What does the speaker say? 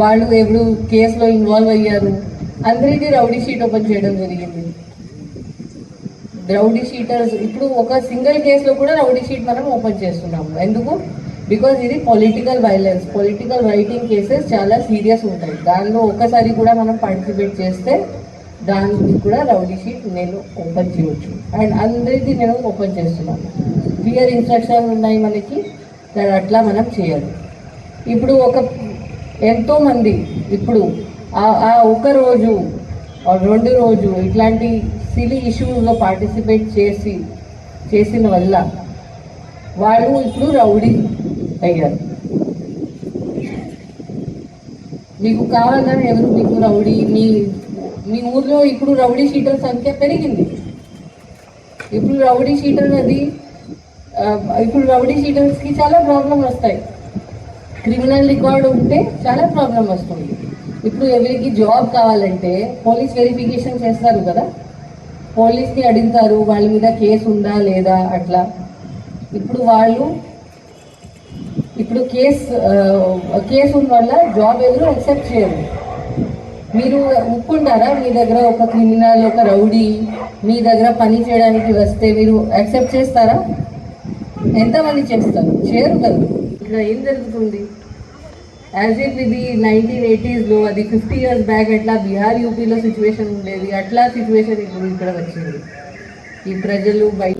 వాళ్ళు ఎవరు కేసులో ఇన్వాల్వ్ అయ్యారు. అందరికీ రౌడీ షీట్ ఓపెన్ చేయడం జరిగింది. రౌడీ షీటర్స్ ఇప్పుడు ఒక సింగిల్ కేసులో కూడా రౌడీ షీట్ మనం ఓపెన్ చేస్తున్నాము. ఎందుకు? బికాజ్ ఇది political violence political rioting cases చాలా సీరియస్ ఉంటాయి. దానిలో ఒక్కసారి కూడా మనం పార్టిసిపేట్ చేస్తే దానికి కూడా రౌడీ షీట్ నేను ఓపెన్ చేయొచ్చు. అండ్ అందరిది నేను ఓపెన్ చేస్తున్నాను. క్లియర్ ఇన్స్ట్రక్షన్ ఉన్నాయి మనకి. దాని అట్లా మనం చేయాలి ఇప్పుడు ఒక ఎంతోమంది ఇప్పుడు ఆ- ఒక రోజు రెండు రోజు ఇట్లాంటి సిలీ ఇష్యూస్లో పార్టిసిపేట్ చేసి చేసిన వల్ల వాళ్ళు ఇప్పుడు రౌడీ అయ్యారు. మీకు కావాలని ఎవరు మీకు రౌడీ మీ మీ ఊర్లో ఇప్పుడు రౌడీ షీటర్ సంఖ్య పెరిగింది. ఇప్పుడు రౌడీ షీటర్ అది ఇప్పుడు రౌడీ షీటర్స్కి చాలా ప్రాబ్లం వస్తాయి. క్రిమినల్ రికార్డు ఉంటే చాలా ప్రాబ్లం వస్తుంది. ఇప్పుడు ఎవరికి జాబ్ కావాలంటే పోలీస్ వెరిఫికేషన్ చేస్తారు కదా. పోలీస్ని అడుగుతారు వాళ్ళ మీద కేసు ఉందా లేదా అట్లా. ఇప్పుడు వాళ్ళు ఇప్పుడు కేసు కేసు ఉన్న వల్ల జాబ్ ఎవరు యాక్సెప్ట్ చేయరు. మీరు ఒప్పుకుంటారా? మీ దగ్గర ఒక క్రిమినల్ ఒక రౌడీ మీ దగ్గర పని చేయడానికి వస్తే మీరు యాక్సెప్ట్ చేస్తారా? ఎంతమంది చేస్తారు? చేయరు కదా. ఇక్కడ ఏం జరుగుతుంది? యాజ్ ఇఫ్ ఇది నైన్టీన్ ఎయిటీస్లో అది ఫిఫ్టీ ఇయర్స్ బ్యాక్ అట్లా బీహార్ యూపీలో సిచ్యువేషన్ ఉండేది. అట్లా సిచ్యువేషన్ ఇప్పుడు ఇక్కడ వచ్చింది. ఈ ప్రజలు బయట